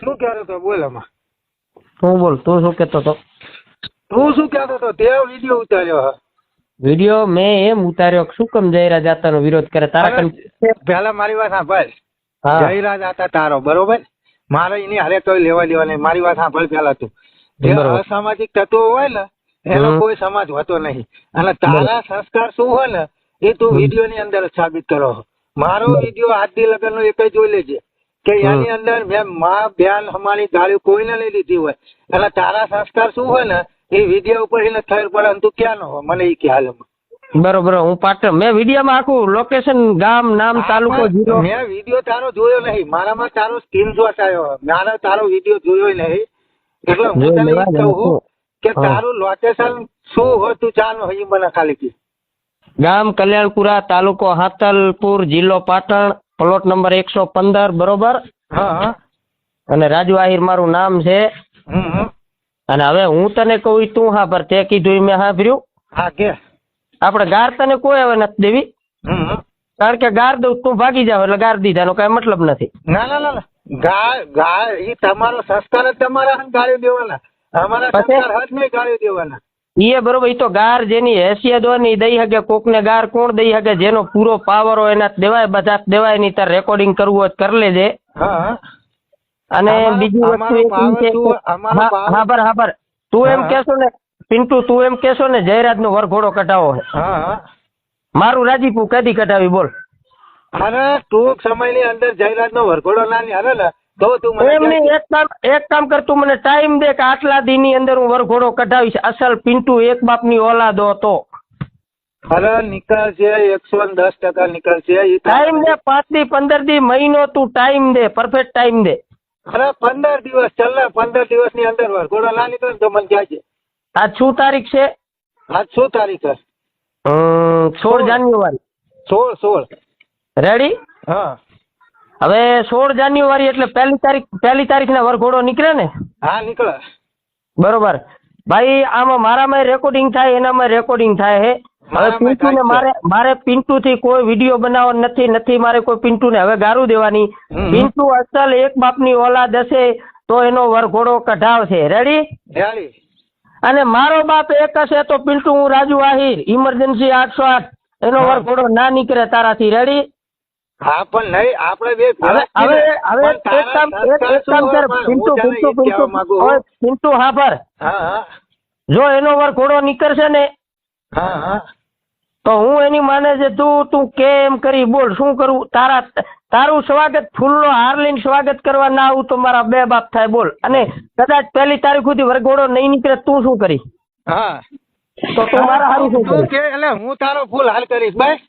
શું કહેતો તો બોલ આમાં. તું બોલ તું શું કહેતો તો તું શું કહેતો તો તે વીડિયો ઉતાર્યો હા. વીડિયો મેં એમ ઉતાર્યો કે શું કમ જયરાજ આતાનો વિરોધ કરે? તારા કન પહેલા મારી વાત સાંભળ. હા. જયરાજ આતા તારો બરોબર? મારે એની હારે કોઈ લેવા દેવા નહીં મારી વાત સાંભળ પહેલા તું. જે. અસામાજિક તત્વો હોય ને એનો કોઈ સમાજ હોતો નહીં. અને તારા સંસ્કાર શું હોય ને એ તું વીડિયો ની અંદર સાબિત કરો. મારો વીડિયો આદિ લગન નો એક જ જોઈ લેજે. કે એની અંદર મેં માં બેન અમારી ગાળી કોઈને નહીં લીધી હોય. એટલે તારા સંસ્કાર શું હોય ને એ વીડિયો ઉપર એને થયેલ પડે તું ક્યાં નો હોય? મને એ ખ્યાલ બરોબર હું પાટણ મેં વિડીયોમાં આખું લોકેશન ગામ નામ તાલુકો જીરો મેં વીડિયો તારો જોયો નહીં. મારામાં તારો સ્ક્રીનશોટ આવ્યો. મારા તારો વીડિયો જોયો નહીં. એટલે હું તને લેવા કહું કે તારું લોકેશન શું હોય તું ચાલો હોય એ મને ખાલી ગામ કલ્યાણપુરા તાલુકો હાતલપુર જિલ્લો પાટણ. પ્લોટ નંબર એકસો પંદર બરોબર? હા હા. અને રાજુ આહિર મારું નામ છે. અને હવે હું તને કહું તું હા પર તે કીધું મેં સાંભળ્યું હા કે. આપણે ગાર તને કોઈ હવે નથી દેવી. કારણ કે ગાર દઉં તું ભાગી જાવ એટલે ગાર દીધાનો કઈ મતલબ નથી. ના ના ના ગાર ગા ગા એ તમારો સંસ્કાર જ તમારા ગાળી દેવાના. અમારા સંસ્કાર હાથ નહીં ગાળી દેવાના. ઈ બરોબર એ તો ગાર જેની હેસિયત હોય ને એ દઈ શકે કોકને ગાર કોણ દઈ શકે જેનો પૂરો પાવર હોય એના દેવાય બધા દેવાય નહીં તાર રેકોર્ડિંગ કરવું હોય કર લેજે. અને બીજી વસ્તુ એ હા પર હા પર. તું એમ કેશો ને પિન્ટુ તું એમ કેશો ને જયરાજ નો વરઘોડો કઢાવો છે હા. હા. મારું રાજીપુ કદી કઢાવી બોલ. અરે ટૂંક સમયની અંદર જયરાજ નો વરઘોડો ના ને તો તું મને એમ નહીં એક કામ એક કામ કર તું મને ટાઈમ દે કે આટલા દી ની અંદર હું વરઘોડો કઢાવીશ. અસલ પિન્ટુ એક બાપની ઓલાદો હતો. અરે નીકળશે એકસો દસ ટકા નીકળશે છે ટાઈમ દે પાંચથી પંદર દી મહિનો તું ટાઈમ દે પરફેક્ટ ટાઈમ દે. અરે પંદર દિવસ ચાલ પંદર દિવસની અંદર વરઘોડો ના નીકળે ને તો મને કહેજે. આજ શું તારીખ છે? આજ શું તારીખ છે? સોળ જાન્યુઆરી. સોળ સોળ. રેડી હા. હવે સોળ જાન્યુઆરી એટલે પહેલી તારીખ પહેલી તારીખના વરઘોડો નીકળે ને? હા નીકળે. બરોબર. ભાઈ આમાં મારામાં રેકોર્ડિંગ થાય એનામાં રેકોર્ડિંગ થાય હે. હવે પિન્ટુ ને મારે મારે પિન્ટુ થી કોઈ વીડિયો બનાવવા નથી નથી મારે કોઈ પિન્ટુ ને હવે ગારું દેવાની. પિન્ટુ અસલ એક બાપની ઓલાદ હશે તો એનો વરઘોડો કઢાવશે. રેડી રેડી અને મારો બાપ એક હશે તો પિન્ટુ હું રાજુ આહિર. ઇમરજન્સી આઠસો આઠ. એનો વરઘોડો ના નીકળે તારાથી. રેડી હા પણ નહીં આપણે બે હવે હવે હવે એક કામ એક એક કામ કર પિન્ટુ પિન્ટુ પિન્ટુ ઓય પિન્ટુ હા પર હા હા. જો એનો વરઘોડો નીકળશે ને હા હા. તો હું એની માને છે તું તું કેમ કરી બોલ શું કરું? તારા તારું સ્વાગત ફૂલનો હાર લઈને સ્વાગત કરવા ના આવું તો મારા બે બાપ થાય બોલ. અને કદાચ પહેલી તારીખ સુધી વરઘોડો નહીં નીકળે તું શું કરી હા. તો તું મારા હારું શું કે એટલે હું તારો ફૂલ હાલ કરીશ બસ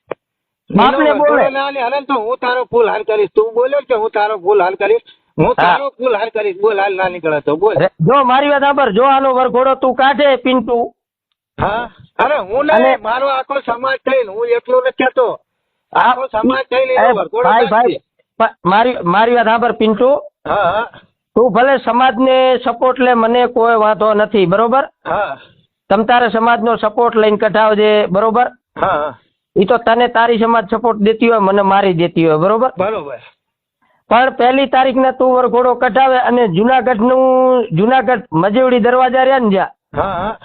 બાપને બોલે. ના ને તો હું તારો ફૂલ હાર કરીશ. તું બોલ્યો કે હું તારો ફૂલ હાર કરીશ? હું તારો ફૂલ હાર કરીશ. બોલ હાલ ના નીકળે તો બોલ. જો મારી વાત સાંભળ જો આનો વરઘોડો તું કાઢે પિન્ટુ. હા? અરે હું અને- મારો આખો સમાજ થઈને હું એકલો નથી કહેતો આખો સમાજ થઈને ભાઈ ભાઈ મારી મારી વાત સાંભળ પિન્ટુ. હા હા. તું ભલે સમાજને સપોર્ટ લે મને કોઈ વાંધો નથી બરોબર? હા. તમ તારે સમાજનો સપોર્ટ લઈને કઢાવજે બરોબર? હા. ઈ તો તને તારી સમાજ સપોર્ટ દેતી હોય મને મારી દેતી હોય બરોબર? બરોબર. પણ પહેલી તારીખને તું વરઘોડો કઢાવે અને જુનાગઢનું જુનાગઢ મજેવડી દરવાજા રહ્યા ને જ્યાં? હા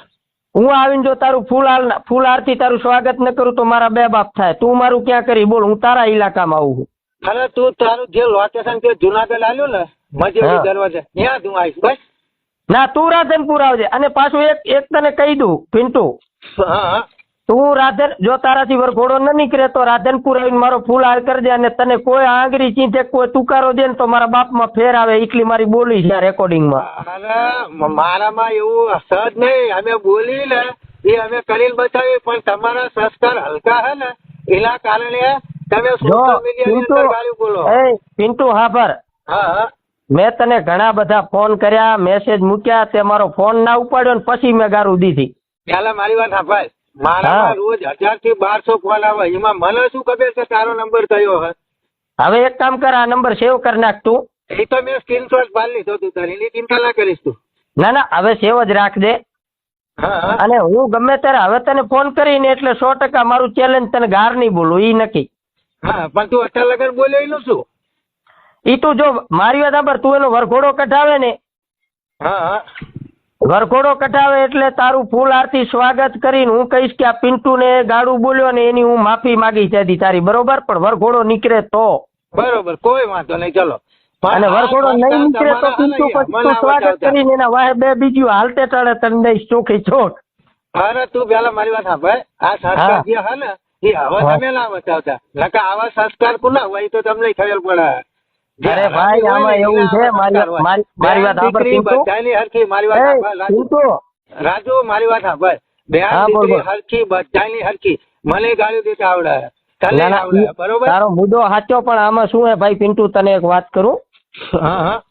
આવીને જો તારું ફૂલ હાલ ફૂલ આરતી તારું સ્વાગત ન કરું તો મારા બે બાપ થાય. તું મારું ક્યાં કરી? બોલ હું તારા ઇલાકામાં આવું છું. અરે તું તારું જે લોકેશન કે જુનાગઢ આવ્યું ને મજેવડી દરવાજા ત્યાં તું આવીશ બસ. ના તું રાધનપુર આવજે. અને પાછું એક એક તને કહી દઉં પિન્ટુ. હા. તું રાધન જો તારાથી વરઘોડો ન નીકળે તો રાધનપુર આવીને મારો ફૂલ હાલ કરજે અને તને કોઈ આંગળી ચીંધે કોઈ તુકારો દે ને તો મારા બાપમાં ફેર આવે એટલી મારી બોલી છે રેકોર્ડિંગમાં મારામાં એવું સહજ નહીં. અમે બોલી ને એ અમે કરીને બતાવી પણ તમારા સંસ્કાર હલકા હે ને એના કારણે તમે સોશિયલ પિન્ટુ બોલો. એ પિન્ટુ હા પર હા મેં તને ઘણા બધા ફોન કર્યા મેસેજ મૂક્યા તે મારો ફોન ના ઉપાડ્યો ને પછી મેં ગારું દીધી. પેલા મારી વાત સાંભળ મારામાં હા. રોજ હજારથી બારસો કોલ આવે. એમાં મને શું ખબર છે તારો નંબર કયો હે? હવે એક કામ કર આ નંબર સેવ કરી નાખ તું. એ તો મેં સ્ક્રીનશોટ પાડી લીધો તું તારી. એની ચિંતા ના કરીશ તું. ના ના હવે સેવ જ હા હા. અને હું ગમે ત્યારે હવે તને ફોન કરીને એટલે સો ટકા મારું ચેલેન્જ તને ગાર નહીં બોલું ઈ નક્કી. હા પણ તું અત્યાર લગન બોલ્યો એનું શું? ઈ તું જો મારી વાત સાંભળ તું એનો વરઘોડો કઢાવે ને. હા. વરઘોડો કઢાવે એટલે તારું ફૂલ આરતી સ્વાગત કરીને હું કહીશ કે આ પિન્ટુ ને ગાડું બોલ્યો ને એની હું માફી માંગી જતી તારી. બરોબર? પણ વરઘોડો નીકળે તો. બરોબર કોઈ વાંધો નહીં ચલો. અને વરઘોડો નહીં નીકળે તો પિન્ટુ પછી સ્વાગત કરીને એના વાહે બે બીજું હાલતે ટાળે તને દઈશ ચોખી ચોખ અરે તું પેલા મારી વાત સાંભળ. આ સંસ્કાર જે હે ને એ હવે તમે ના બતાવતા નકા આવા સંસ્કાર કુના હોય તો તમને ખબર પડે. અરે ભાઈ, આમાં એવું છે, મારી- મારી- વાત સાંભળ, બધાની હરખી મારી વાત સાંભળ, રાજુ. રાજુ મારી વાત સાંભળ. બેન દીકરી હરખી બધાની હરખી. મને ગાળી દેતા આવડે. તને આવડે બરોબર? તારો મુદ્દો સાચો પણ આમાં શું હે? ભાઈ પિન્ટુ તને એક વાત કરું? હા હા.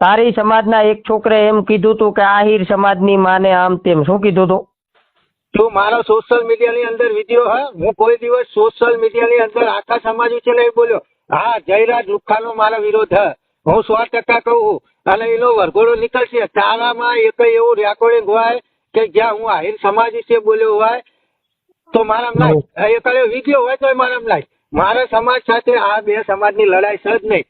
તારી સમાજના એક છોકરે એમ કીધું તું કે આહિર સમાજની માને આમ તેમ. શું કીધું તું? તું મારો સોશિયલ મીડિયા ની અંદર વીડિયો હા. હું કોઈ દિવસ સોશિયલ મીડિયા ની અંદર આખા સમાજ વિશે નહીં બોલ્યો. હા જયરાજ લુખાનો મારો વિરોધ હે. હું સો ટકા કહું. અને એનો વરઘોડો નીકળશે. તારામાં એક એવું રેકોર્ડિંગ હોય કે જ્યાં હું આહિર સમાજ વિશે બોલ્યો હોય તો મારામ લાય એ કરે વીડિયો હોય તો મારામ લાય મારા સમાજ સાથે આ બે સમાજની લડાઈ છે જ નહીં.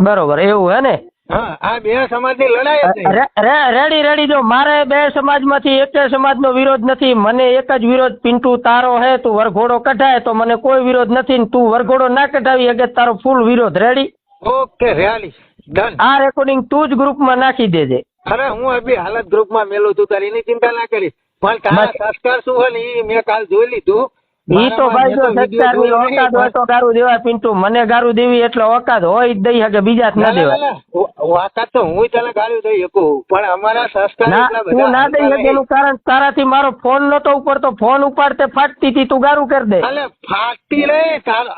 બરોબર એવું હે ને? હા બે સમાજની લડાઈ રેડી રેડી જો મારે બે સમાજમાંથી એક સમાજનો વિરોધ નથી મને એક જ વિરોધ પિન્ટુ તારો હે તું વરઘોડો કઢાય તો મને કોઈ વિરોધ નથી ને તું વરઘોડો ના કઢાવી અગે તારો ફૂલ વિરોધ. રેડી ઓકે રેલી ડન આ રેકોર્ડિંગ તું જ ગ્રુપમાં નાખી દેજે. અરે હું અભી હાલત ગ્રુપમાં મેલું તું તારી એની ચિંતા ના કરીશ. પણ તારા સંસ્કાર શું હોય ને એ મેં કાલ જોઈ લીધું. ઈ તો ભાઈ જો મારામાં ની નહીં, ઓકાત હોય તો ગારું દેવા પિન્ટુ. મને ગારું દેવી એટલે ઓકાત હોય જ દઈ શકે બીજા જ ના, દેવાય. ના. તો હું તને ગારું દઈ શકું. પણ અમારા સંસ્કાર તું ના દઈ શકે એનું કારણ તારાથી મારો ફોન નતો ઉપર તો ફોન ઉપાડતે ફાટતી હતી તું ગારું કરી દે. એટલે ફાટતી ફાટી રે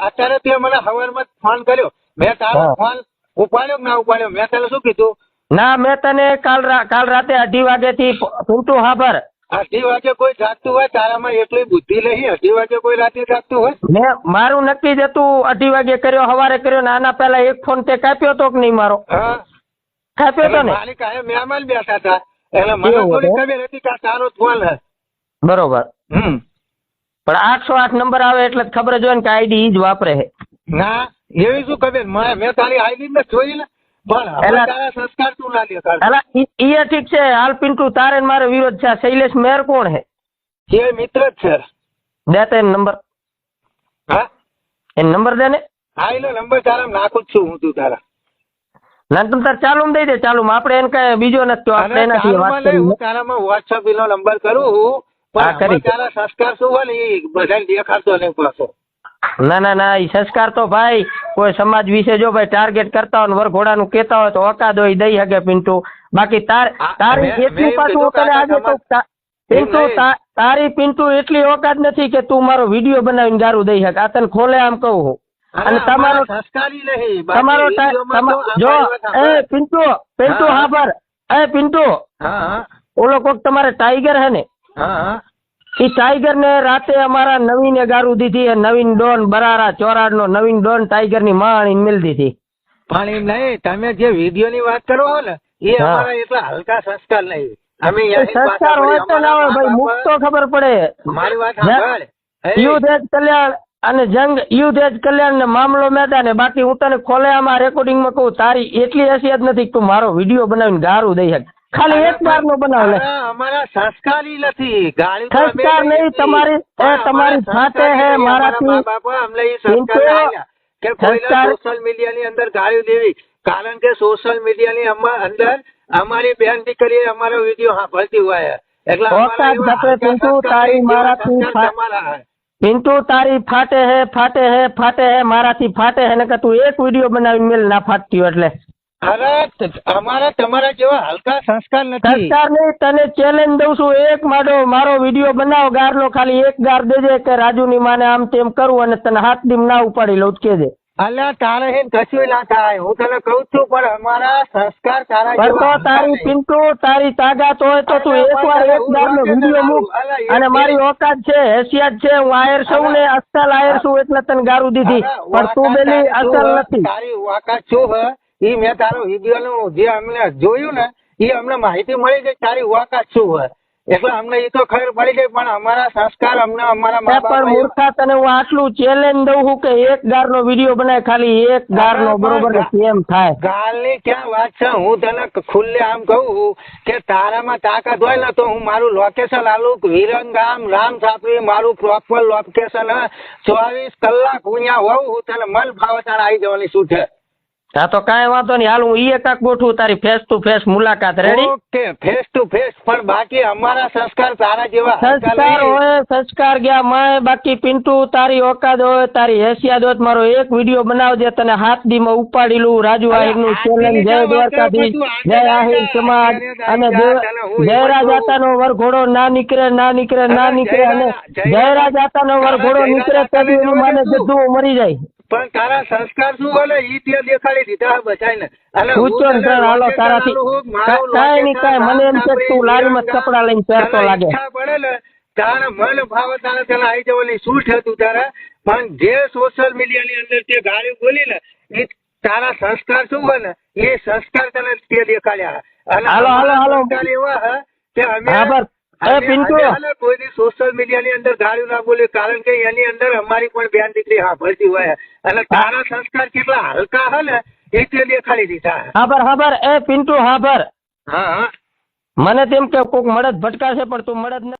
અત્યારે તે મને સવારમાં ફોન કર્યો. મેં તારો ફોન ઉપાડ્યો કે ના ઉપાડ્યો? મેં તને શું કીધું? ના મેં તને કાલ કાલ રાતે અઢી વાગેથી પિન્ટુ હાભર અઢી વાગે કોઈ જાગતું હોય તારામાં એટલી બુદ્ધિ નહીં અઢી વાગે કોઈ રાતે જાગતું હોય? મેં મારું નક્કી જ હતું અઢી વાગે કર્યો સવારે કર્યો ને આના પહેલા એક ફોન તે કાપ્યો તો કે નહીં મારો? હા. કાપ્યો તો ને? મારી કાંઈ મહેમાન બેઠા હતા. એટલે મને થોડી ખબર હતી કે તારો ફોન હે. બરોબર. હમ. પણ આઠસો આઠ નંબર આવે એટલે ખબર જ હોય ને કે આઈડી ઈ જ વાપરે છે. ના એવી શું ખબર? મેં મેં તારી આઈડી ને જોઈ ને એ ઠીક છે હાલ પિન્ટુ તારે મારે વિરોધ છે. શૈલેષ મેર કોણ હે? એ મિત્ર જ છે. દે તે નંબર. હા? એ નંબર દે ને? હા એનો નંબર તારા નાખું જ છું હું તું તારા. ના તમે તાર ચાલુ દઈ દે ચાલુ આપણે એને કઈ બીજો નથી તો આપણે એનાથી વાત તારામાં હું તારામાં વોટ્સઅપ એનો નંબર કરું હા, પણ તારા સંસ્કાર શું હોય ને એ બધાને દેખાડતો નહીં પાછો. ના ના ના એ સંસ્કાર તો ભાઈ કોઈ સમાજ વિશે જો ભાઈ ટાર્ગેટ કરતા હોય ને વરઘોડાનું કહેતા હોય તો અકાદ હોય દઈ શકે પિન્ટુ. બાકી તાર તારી એટલી પાછું તને આજે તા- પિન્ટુ તારી પિન્ટુ એટલી ઓકાત નથી કે તું મારો વીડિયો બનાવીને ગારું દઈ શકે. આ તને ખોલે આમ કહું હું. અને તમારો તમારો જો. એ પિન્ટુ પિન્ટુ હા. પર. એ પિન્ટુ. ઓલો કોક તમારે ટાઈગર હે ને? હા. ઈ ટાઈગર ને રાતે અમારા નવીને ગારું દીધી એ નવીન ડોન બરારા ચોરાડ નો નવીન ડોન ટાઈગરની માણી મિલ દીધી પણ એમ નહીં તમે જે વીડિયો ની વાત કરો છો ને એ અમારા એટલા હલકા સંસ્કાર નહીં. અમે એ સંસ્કાર હોય તો ના હોય ભાઈ મુખ તો ખબર પડે. મારી વાત એ, યુદ્ધ એજ કલ્યાણ અને જંગ યુદ્ધ એજ કલ્યાણ ને મામલો મેદાન બાકી હું તને ખોલે આમાં રેકોર્ડિંગમાં કહું તારી એટલી હસિયત નથી તું મારો વીડિયો બનાવીને ગારું દઈ શક. ખાલી એક વાર નો બનાવ લે. અમારા સંસ્કારી નથી. ગાળી સંસ્કાર નહીં તમારી- એ તમારી સાથે હે, મારાથી- બાપા અમને એ સંસ્કાર કે સોશિયલ મીડિયા ની અંદર ગાળી દેવી. કારણ કે સોશિયલ મીડિયા ની અંદર અમારી બેન દીકરી અમારો વીડિયો સાંભળતી હોય. એટલે ઓકાત હલકા પિન્ટુ, તારી મારાથી હે. પિન્ટુ તારી ફાટે હે ફાટે હે ફાટે હે મારાથી ફાટે હે ને કે તું એક વીડિયો બનાવી મેલ ના ફાટતી એટલે. અરે અમારા તમારા જેવા હલકા સંસ્કાર નથી. સરકાર નહીં તને ચેલેન્જ દઉં છું. એક મારો મારો વીડિયો બનાવ ગારનો ખાલી એક ગાર દેજે કે રાજુની માને આમ તેમ કરું અને તને હાથ દીમ ના ઉપાડી લઉં કેજે. અલ્યા તારે હે કશું ના થાય. હું તને કહું છું પણ અમારા સંસ્કાર તારા પણ તો તારી. પિન્ટુ તારી તાકાત હોય તો તું એકવાર એક વાર ગારનો વીડિયો મૂક. અને મારી. ઓકાત છે હેસિયત છે હું આયર છું ને અસલ આયર છું એટલે તને ગારું દીધી. પણ તું બેલી અસલ નથી. તારી ઓકાત શું હે. ઈ મેં તારો વીડિયો નું જે અમને જોયું ને એ અમને માહિતી મળી ગઈ તારી વાકાત શું હોય. એટલે અમને એ તો ખબર પડી ગઈ પણ અમારા સંસ્કાર અમને અમારા પણ મૂર્ખા તને હું આટલું ચેલેન્જ દઉં છું કે એક ગારનો વીડિયો બનાય ખાલી એક ગાર નો? બરોબર સેમ થાય? ગાલની ક્યાં વાત છે? હું તને ખુલ્લે આમ કહું કે તારામાં તાકાત હોય ને તો હું મારું લોકેશન આલું. વિરંગામ રામ છાપરી મારું પ્રોપર લોકેશન ચોવીસ કલાક હું અહીંયા હોઉં હું તને મન ભાવે તારે આવી જવાની શું છે હા તો કાંઈ વાંધો નહીં હાલ હું ઈ એકાક ગોઠવું તારી ફેસ ટુ ફેસ મુલાકાત ready okay face to face પણ બાકી અમારા સંસ્કાર તારા જેવા સંસ્કાર હોય સંસ્કાર ગયા માય બાકી પિન્ટુ તારી ઓકાદ હોય તારી હેસિયાત હોય મારો એક વીડિયો બનાવજે તને હાથ દીમાં ઉપાડી લઉં રાજુ આહિરનું ચેલેન્જ જય દ્વારકાધી બધું જય આહિર સમાજ અને જયરાજ. આતાનો વરઘોડો ના નીકળે ના નીકળે ના નીકળે અને જયરાજ આતા આતાનો વરઘોડો નીકળે આતાને માને. જતું મરી જાય પણ તારા સંસ્કાર શું બોલે ઈ તે દેખાડી દીધા બચાઈને અને હું પૂછો ને હાલો તારાથી. કાઈ ની કાંઈ મને એમ કે તું રામ લારીમાં કપડા લઈને પહેરતો લાગે. પડે ને તારે મન ભાવ તારે તને આવી જવાની છે તું તારા. પણ જે સોશિયલ મીડિયા ની અંદર તે ગાળી બોલી ને એ તારા સંસ્કાર શું બને? એ સંસ્કાર તને તે દેખાડ્યા. અને હાલો, હાલો, હાલો. એવા હે કે અમે અમે- પિન્ટુ. કોઈની સોશિયલ મીડિયાની અંદર ગાળ્યું ના કારણ કે એની અંદર અમારી પણ બેન દીકરી હાભળતી હોય. અને તારા સંસ્કાર કેટલા હલકા હે ને એ તે દેખાડી દીધા. હાબર હાબર એ પિન્ટુ હાબર હા હા. મને તેમ કે કોક મળદ ભટકાશે પણ તું મળદ